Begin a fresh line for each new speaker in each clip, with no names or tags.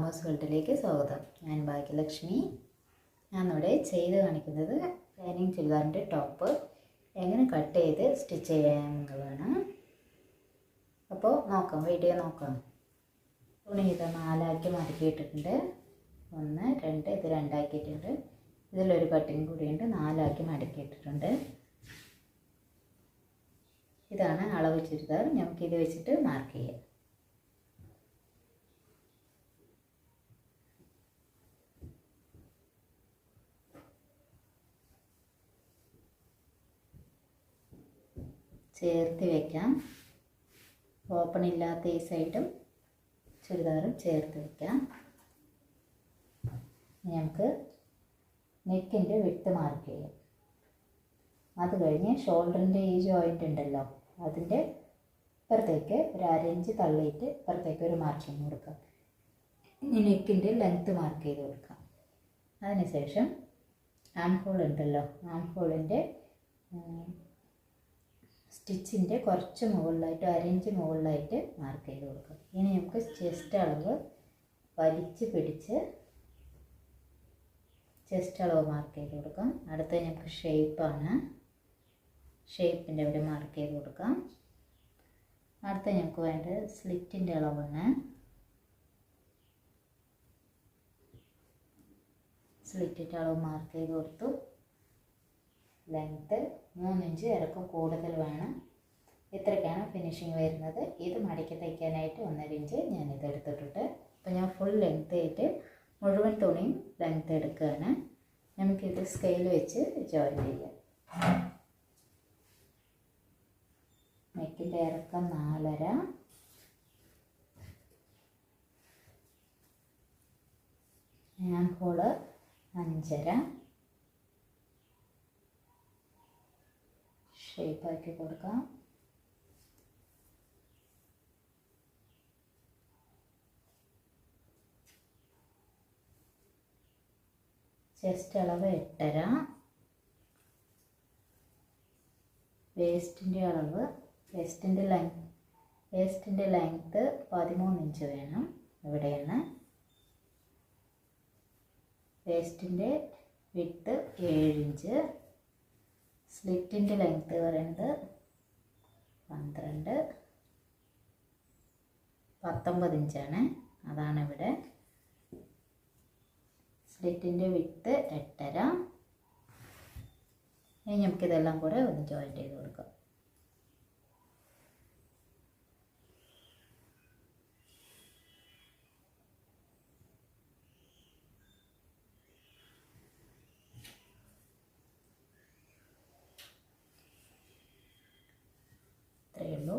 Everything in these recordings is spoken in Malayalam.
അമോസ് വേൾഡിലേക്ക് സ്വാഗതം. ഞാൻ ഭാഗ്യലക്ഷ്മി. ഞാനിവിടെ ചെയ്ത് കാണിക്കുന്നത് ലൈനിങ് ചുരിദാറിന്റെ ടോപ്പ് എങ്ങനെ കട്ട് ചെയ്ത് സ്റ്റിച്ച് ചെയ്യാമെന്നുള്ളതാണ് അപ്പോൾ നോക്കാം വീഡിയോ നോക്കാം. തുണി ഇത് നാലാക്കി മടക്കിയിട്ടിട്ടുണ്ട്. ഒന്ന് രണ്ട് ഇത് രണ്ടാക്കിയിട്ടുണ്ട്. ഇതിലൊരു കട്ടിങ് കൂടിയുണ്ട് നാലാക്കി മടക്കിയിട്ടിട്ടുണ്ട്. ഇതാണ് അളവ് ചുരിദാർ. നമുക്കിത് വെച്ചിട്ട് മാർക്ക് ചെയ്യാം. ചേർത്ത് വെക്കാം. ഓപ്പൺ ഇല്ലാത്ത ഈ സൈഡും ചുരിദാറും ചേർത്ത് ഇനി നമുക്ക് നെക്കിന്റെ വിട്ട് മാർക്ക് ചെയ്യാം. അത് കഴിഞ്ഞ് ഷോൾഡറിന്റെ ഈ ജോയിന്റ് ഉണ്ടല്ലോ അതിന്റെ ഇപ്പുറത്തേക്ക് ഒരു അരഞ്ച് തള്ളിയിട്ട് ഇപ്പുറത്തേക്ക് ഒരു മാർക്കിങ് കൊടുക്കാം. ഇനി നെക്കിന്റെ ലെങ്ത്ത് മാർക്ക് ചെയ്ത് കൊടുക്കാം. അതിനുശേഷം ആം ഹോൾ ഉണ്ടല്ലോ ആം ഹോളിന്റെ സ്റ്റിച്ചിന്റെ കുറച്ച് മുകളിലായിട്ട് അരഞ്ച് മുകളിലായിട്ട് മാർക്ക് ചെയ്ത് കൊടുക്കുക. ഇനി നമുക്ക് ചെസ്റ്റ് അളവ് വലിച്ച് പിടിച്ച് ചെസ്റ്റ് അളവ് മാർക്ക് ചെയ്ത് കൊടുക്കാം. അടുത്തത് നമുക്ക് ഷേപ്പാണ് ഷേപ്പിന്റെ അവിടെ മാർക്ക് ചെയ്ത് കൊടുക്കാം. അടുത്ത നമുക്ക് വേണ്ടത് സ്ലിറ്റിന്റെ അളവാണ്. സ്ലിറ്റിന്റെ അളവ് മാർക്ക് ചെയ്ത് കൊടുത്തു. ലെങ്ത്ത് മൂന്നിഞ്ച് ഇറക്കം കൂടുതൽ വേണം. ഇത്രയ്ക്കാണ് ഫിനിഷിങ് വരുന്നത്. ഇത് മടക്കി തയ്ക്കാനായിട്ട് ഒന്നര ഇഞ്ച് ഞാൻ ഇത് എടുത്തിട്ടുണ്ട്. അപ്പോൾ ഞാൻ ഫുൾ ലെങ്ത് ആയിട്ട് മുഴുവൻ തുണിയും ലെങ്ത്ത് എടുക്കുകയാണ്. നമുക്കിത് സ്കെയിൽ വെച്ച് ജോയിൻ ചെയ്യാം. നെക്കിന്റെ ഇറക്കം നാലര. ആം ഹോൾ അഞ്ചര. ഷേപ്പാക്കി കൊടുക്കാം. ചെസ്റ്റ് അളവ് എട്ടര. വേസ്റ്റിന്റെ അളവ് വേസ്റ്റിന്റെ ലെങ്ത് വേസ്റ്റിന്റെ ലെങ്ത്ത് പതിമൂന്ന് ഇഞ്ച് വേണം. ഇവിടെയാണ്. വേസ്റ്റിന്റെ വിട്ട് ഏഴ് ഇഞ്ച്. സ്ലിറ്റിന്റെ ലെങ്ത്ത് പറയുന്നത് പന്ത്രണ്ട് പത്തൊമ്പത് ഇഞ്ചാണ്. അതാണ് ഇവിടെ. സ്ലിറ്റിന്റെ വിത്ത് എട്ടര. ഇനി നമുക്കിതെല്ലാം കൂടെ ഒന്ന് ജോയിൻ ചെയ്ത് കൊടുക്കാം ഇത്രയേ ഉള്ളൂ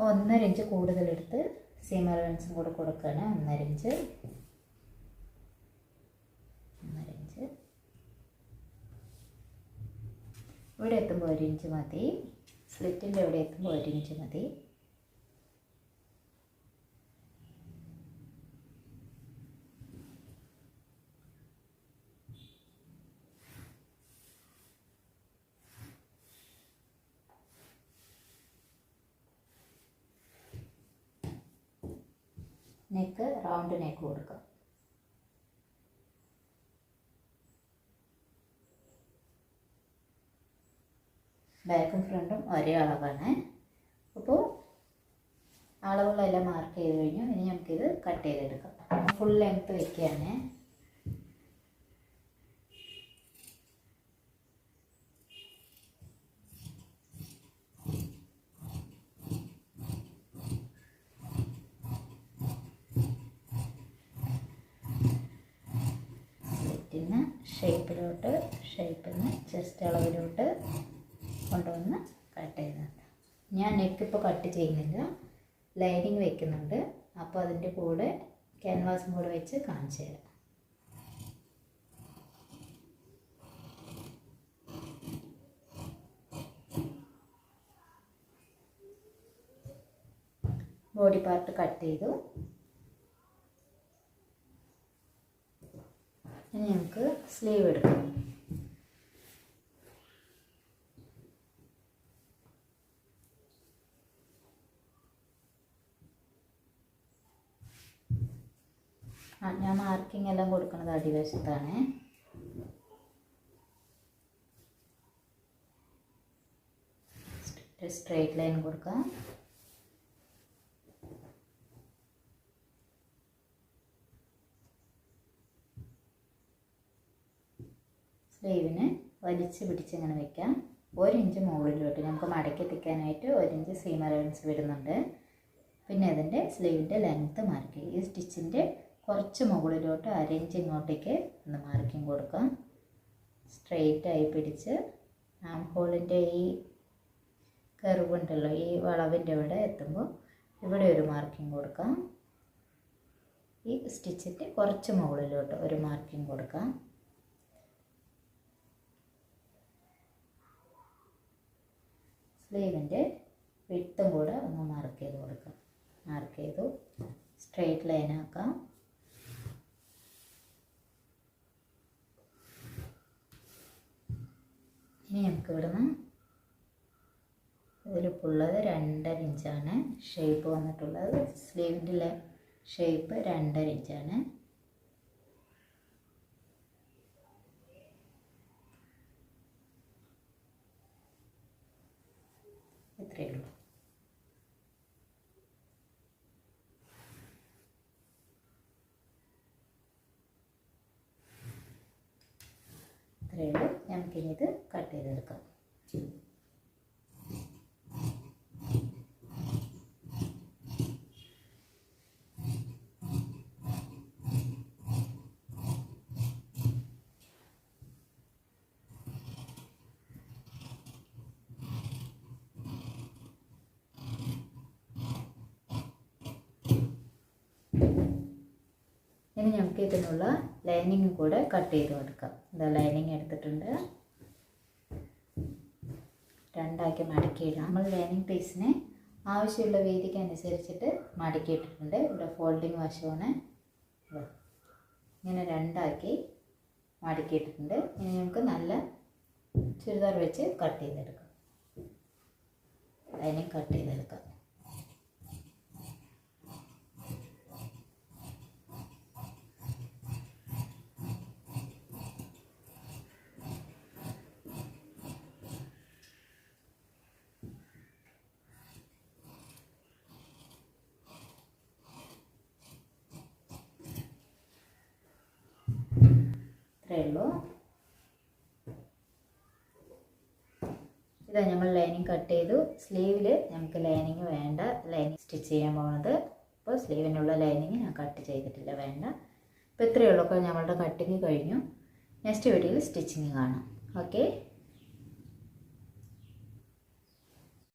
ഒന്നര ഇഞ്ച് കൂടുതലെടുത്ത് സീം അലവൻസും കൂടെ കൊടുക്കുകയാണ്. ഒന്നര ഇഞ്ച്. ഒന്നര ഇഞ്ച്. ഇവിടെ എത്തുമ്പോൾ ഒരു ഇഞ്ച് മതി. സ്ലിറ്റിന്റെ ഇവിടെ എത്തുമ്പോൾ ഒരു ഇഞ്ച് മതി. നെക്ക് റൗണ്ട് നെക്ക് കൊടുക്കാം. ബാക്കും ഫ്രണ്ടും ഒരേ അളവാണ്. അപ്പോൾ അളവുകളെല്ലാം മാർക്ക് ചെയ്ത് കഴിഞ്ഞു. ഇനി നമുക്കിത് കട്ട് ചെയ്തെടുക്കാം. ഫുൾ ലെങ്ത്ത് വെക്കുകയാണ് ഷേപ്പിലോട്ട് ഷേപ്പിൽ നിന്ന് ചെസ്റ്റ് അളവിലോട്ട് കൊണ്ടുവന്ന് കട്ട് ചെയ്യുന്നുണ്ട് ഞാൻ നെക്ക് ഇപ്പോൾ കട്ട് ചെയ്യുന്നില്ല. ലൈനിങ് വെക്കുന്നുണ്ട്. അപ്പോൾ അതിന്റെ കൂടെ ക്യാൻവാസും കൂടെ വെച്ച് കാണിച്ചു തരാം. ബോഡി പാർട്ട് കട്ട് ചെയ്തു. ഇനി നമുക്ക് സ്ലീവ് എടുക്കാം. ആ ഞാൻ മാർക്കിംഗ് എല്ലാം കൊടുക്കുന്നത് അടിവശത്താണ്. സ്ട്രേറ്റ് ലൈൻ കൊടുക്കാം. സ്ലീവിന് വലിച്ച് പിടിച്ച് ഇങ്ങനെ വെക്കാം. ഒരു ഇഞ്ച് മുകളിലോട്ട് നമുക്ക് മടക്കി എത്തിക്കാനായിട്ട് ഒരു ഇഞ്ച് സീം അലവൻസ് വിടുന്നുണ്ട് പിന്നെ അതിന്റെ സ്ലീവിന്റെ ലെങ്ത്ത് മാർക്ക്. ഈ സ്റ്റിച്ചിന്റെ കുറച്ച് മുകളിലോട്ട് അര ഇഞ്ച് ഇങ്ങോട്ടേക്ക് ഒന്ന് മാർക്കിങ് കൊടുക്കാം. സ്ട്രെയിറ്റ് ആയി പിടിച്ച് ആം ഹോളിന്റെ ഈ കർവ് ഈ വളവിന്റെ ഇവിടെ എത്തുമ്പോൾ ഇവിടെ ഒരു മാർക്കിംഗ് കൊടുക്കാം. ഈ സ്റ്റിച്ചിന്റെ കുറച്ച് മുകളിലോട്ട് ഒരു മാർക്കിംഗ് കൊടുക്കാം. സ്ലീവിന്റെ വിട്ടും കൂടെ ഒന്ന് മാർക്ക് ചെയ്ത് കൊടുക്കാം. മാർക്ക് ചെയ്തു. സ്ട്രെയിറ്റ് ലൈൻ ആക്കാം. ഇനി നമുക്ക് ഇവിടുന്ന് ഇതിലിപ്പുള്ളത് രണ്ടര ഇഞ്ചാണ് ഷേപ്പ് വന്നിട്ടുള്ളത്. സ്ലീവിന്റെ ഷേപ്പ് രണ്ടര ഇഞ്ചാണ് ഇത്രയേ ഉള്ളൂ ഇത്രയേ ഉള്ളൂ നമുക്കിനി ഇത് കട്ട് ചെയ്തെടുക്കാം. ഇനി നമുക്ക് ഇതിനുള്ള ലൈനിങ് കൂടെ കട്ട് ചെയ്ത് കൊടുക്കാം. ഇതാ ലൈനിങ് എടുത്തിട്ടുണ്ട്. രണ്ടാക്കി മടക്കിയിടാം. നമ്മൾ ലൈനിങ് പീസിനെ ആവശ്യമുള്ള വീതിക്ക് അനുസരിച്ചിട്ട് മടക്കിയിട്ടിട്ടുണ്ട്. ഇവിടെ ഫോൾഡിങ് വശമാണ്. ഇങ്ങനെ രണ്ടാക്കി മടക്കിയിട്ടിട്ടുണ്ട്. ഇനി നമുക്ക് നല്ല ചുരിദാർ വെച്ച് കട്ട് ചെയ്തെടുക്കാം. ലൈനിങ് കട്ട് ചെയ്തെടുക്കാം. ഇത്രയേ ഉള്ളൂ. ഇതാ നമ്മൾ ലൈനിങ് കട്ട് ചെയ്തു. സ്ലീവിൽ നമുക്ക് ലൈനിങ് വേണ്ട. ലൈനിങ് സ്റ്റിച്ച് ചെയ്യാൻ പോകുന്നത് അപ്പോൾ സ്ലീവിനുള്ള ലൈനിങ് ഞാൻ കട്ട് ചെയ്തിട്ടില്ല വേണ്ട. അപ്പോൾ ഇത്രയേ ഉള്ളൂ. അപ്പോൾ നമ്മളുടെ കട്ടിങ് കഴിഞ്ഞു. നെക്സ്റ്റ് വീഡിയോയിൽ സ്റ്റിച്ചിങ് കാണാം. ഓക്കെ